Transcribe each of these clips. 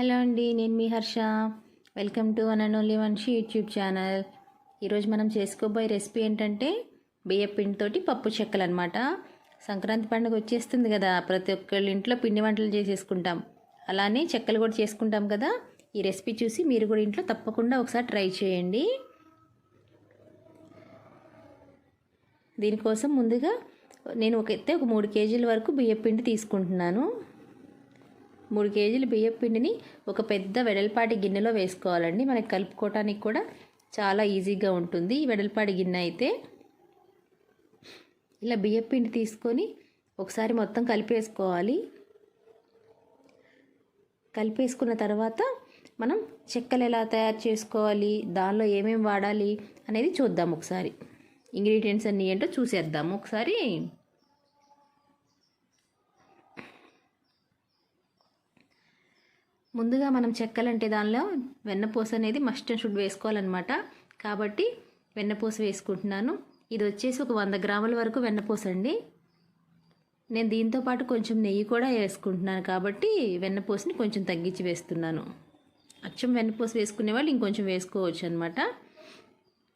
Hello అండి నేను మీ Harsha. Welcome to one and only one she YouTube channel. ఈరోజు మనం చేసుకోబోయే రెసిపీ ఏంటంటే బియ్యపిండితోటి పప్పు చెక్కలు అనమాట సంక్రాంతి పండుగ వచ్చేస్తుంది కదా ప్రతి ఒక్కళ్ళ ఇంట్లో పిండి వంటలు చేసేసుకుంటాం. అలానే చెక్కలు కూడా చేసుకుంటాం కదా. ఈ రెసిపీ చూసి మీరు కూడా ఇంట్లో తప్పకుండా ఒకసారి ట్రై చేయండి. దీనికోసం ముందుగా నేను ఒక ఎత్తే ఒక మూడు కేజీల వరకు బియ్యపిండి తీసుకుంటున్నాను. మూడు కేజీల బియ్యం పిండిని ఒక పెద్ద వెడల్పాటి గిన్నెలో వేసుకోవాలండి. మనకి కలుపుకోవటానికి కూడా చాలా ఈజీగా ఉంటుంది. ఈ వెడల్పాటి గిన్నె అయితే ఇలా బియ్యం పిండి తీసుకొని ఒకసారి మొత్తం కలిపేసుకోవాలి. కలిపేసుకున్న తర్వాత మనం చెక్కలు ఎలా తయారు చేసుకోవాలి దానిలో ఏమేమి వాడాలి అనేది చూద్దాం ఒకసారి. ఇంగ్రీడియంట్స్ అన్నీ ఏంటో చూసేద్దాము ఒకసారి ముందుగా మనం చెక్కలంటే దానిలో వెన్నపూస అనేది మస్ట్ అండ్ షుడ్ వేసుకోవాలన్నమాట. కాబట్టి వెన్నపూస వేసుకుంటున్నాను. ఇది వచ్చేసి ఒక వంద గ్రాముల వరకు వెన్నపూస అండి. నేను దీంతో పాటు కొంచెం నెయ్యి కూడా వేసుకుంటున్నాను కాబట్టి వెన్నపూసని కొంచెం తగ్గించి వేస్తున్నాను. అచ్చం వెన్నపూస వేసుకునే వాళ్ళు ఇంకొంచెం వేసుకోవచ్చు అనమాట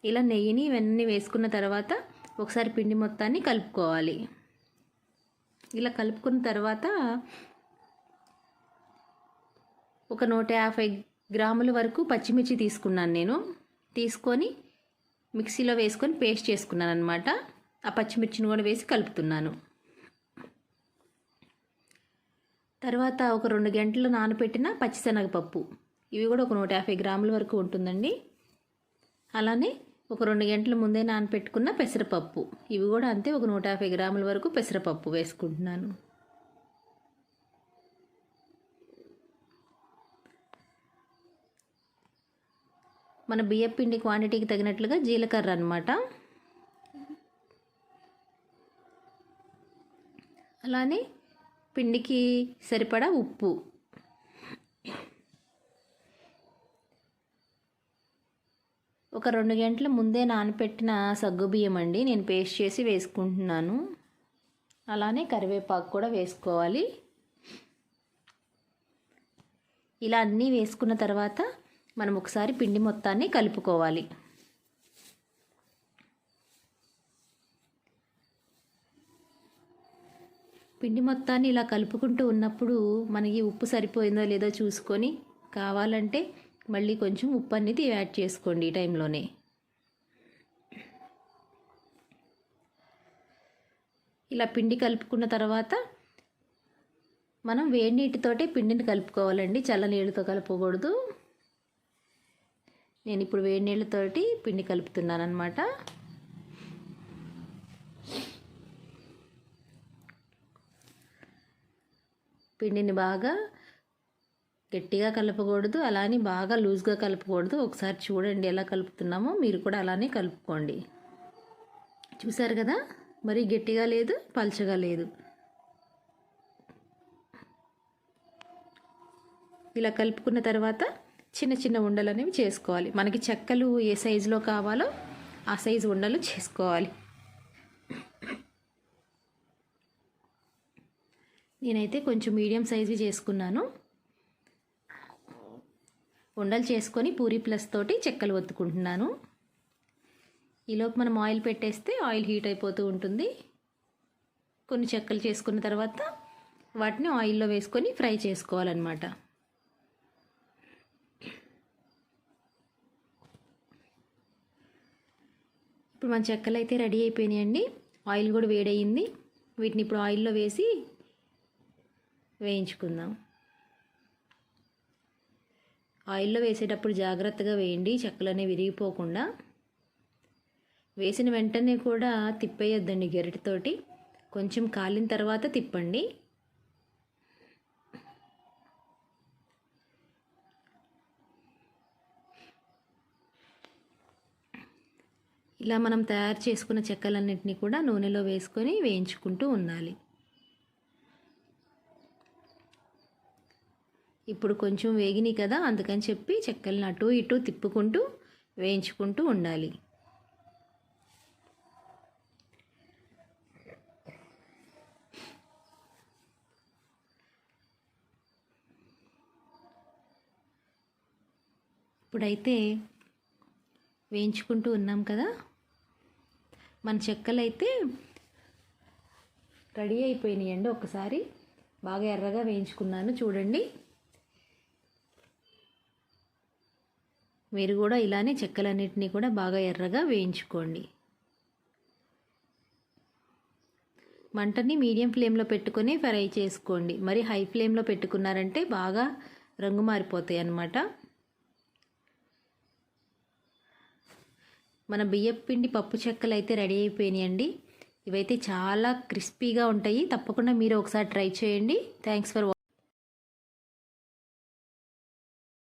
ఇలా నెయ్యిని వెన్నని వేసుకున్న తర్వాత ఒకసారి పిండి మొత్తాన్ని కలుపుకోవాలి. ఇలా కలుపుకున్న తర్వాత ఒక నూట యాభై గ్రాముల వరకు పచ్చిమిర్చి తీసుకున్నాను నేను. తీసుకొని మిక్సీలో వేసుకొని పేస్ట్ చేసుకున్నాను అనమాట ఆ పచ్చిమిర్చిని కూడా వేసి కలుపుతున్నాను. తర్వాత ఒక రెండు గంటలు నానబెట్టిన పచ్చిశనగపప్పు. ఇవి కూడా ఒక నూట యాభై గ్రాముల వరకు ఉంటుందండి. అలానే ఒక రెండు గంటల ముందే నానపెట్టుకున్న పెసరపప్పు. ఇవి కూడా అంతే ఒక నూట యాభై గ్రాముల వరకు పెసరపప్పు వేసుకుంటున్నాను. మన బియ్యం పిండి క్వాంటిటీకి తగినట్లుగా జీలకర్ర అనమాట అలానే పిండికి సరిపడా ఉప్పు. ఒక రెండు గంటల ముందే నానపెట్టిన సగ్గుబియ్యం అండి నేను పేస్ట్ చేసి వేసుకుంటున్నాను. అలానే కరివేపాకు కూడా వేసుకోవాలి. ఇలా అన్నీ వేసుకున్న తర్వాత మనం ఒకసారి పిండి మొత్తాన్ని కలుపుకోవాలి. పిండి మొత్తాన్ని ఇలా కలుపుకుంటూ ఉన్నప్పుడు మనకి ఉప్పు సరిపోయిందో లేదో చూసుకొని కావాలంటే మళ్ళీ కొంచెం ఉప్పు అనేది యాడ్ చేసుకోండి ఈ టైంలోనే. ఇలా పిండి కలుపుకున్న తర్వాత మనం వేడి నీటితోటే పిండిని కలుపుకోవాలండి. చల్ల నీళ్ళతో కలపకూడదు. నేను ఇప్పుడు వేడి నీళ్ళతోటి పిండి కలుపుతున్నాను అనమాట పిండిని బాగా గట్టిగా కలపకూడదు అలానే బాగా లూజ్గా కలపకూడదు. ఒకసారి చూడండి ఎలా కలుపుతున్నామో మీరు కూడా అలానే కలుపుకోండి. చూసారు కదా? మరి గట్టిగా లేదు పల్చగా లేదు. ఇలా కలుపుకున్న తర్వాత చిన్న చిన్న ఉండలు అనేవి చేసుకోవాలి. మనకి చెక్కలు ఏ సైజులో కావాలో ఆ సైజు ఉండలు చేసుకోవాలి. నేనైతే కొంచెం మీడియం సైజు చేసుకున్నాను. ఉండలు చేసుకొని పూరి ప్లస్ తోటి చెక్కలు ఒత్తుకుంటున్నాను. ఈలోపు మనం ఆయిల్ పెట్టేస్తే ఆయిల్ హీట్ అయిపోతూ ఉంటుంది. కొన్ని చెక్కలు చేసుకున్న తర్వాత వాటిని ఆయిల్లో వేసుకొని ఫ్రై చేసుకోవాలన్నమాట. ఇప్పుడు మన చెక్కలు అయితే రెడీ అయిపోయినాయండి. ఆయిల్ కూడా వేడయింది. వీటిని ఇప్పుడు ఆయిల్లో వేసి వేయించుకుందాం. ఆయిల్లో వేసేటప్పుడు జాగ్రత్తగా వేయండి. చెక్కలనే విరిగిపోకుండా. వేసిన వెంటనే కూడా తిప్పేయొద్దండి గెరటితోటి. కొంచెం కాలిన తర్వాత తిప్పండి. ఇలా మనం తయారు చేసుకున్న చెక్కలన్నింటినీ కూడా నూనెలో వేసుకొని వేయించుకుంటూ ఉండాలి. ఇప్పుడు కొంచెం వేగినాయి కదా అందుకని చెప్పి చెక్కలను అటు ఇటు తిప్పుకుంటూ వేయించుకుంటూ ఉండాలి. ఇప్పుడైతే వేయించుకుంటూ ఉన్నాం కదా మన చెక్కలు అయితే రెడీ అయిపోయినాయండి ఒకసారి. బాగా ఎర్రగా వేయించుకున్నాను చూడండి. మీరు కూడా ఇలానే చెక్కలన్నిటినీ కూడా బాగా ఎర్రగా వేయించుకోండి. మంటని మీడియం ఫ్లేమ్లో పెట్టుకొని ఫ్రై చేసుకోండి. మరి హై ఫ్లేమ్లో పెట్టుకున్నారంటే బాగా రంగు మారిపోతాయి అన్నమాట మన బియ్యపు పిండి పప్పు చెక్కలు అయితే రెడీ అయిపోయినాయండి. ఇవైతే చాలా క్రిస్పీగా ఉంటాయి. తప్పకుండా మీరు ఒకసారి ట్రై చేయండి. Thanks for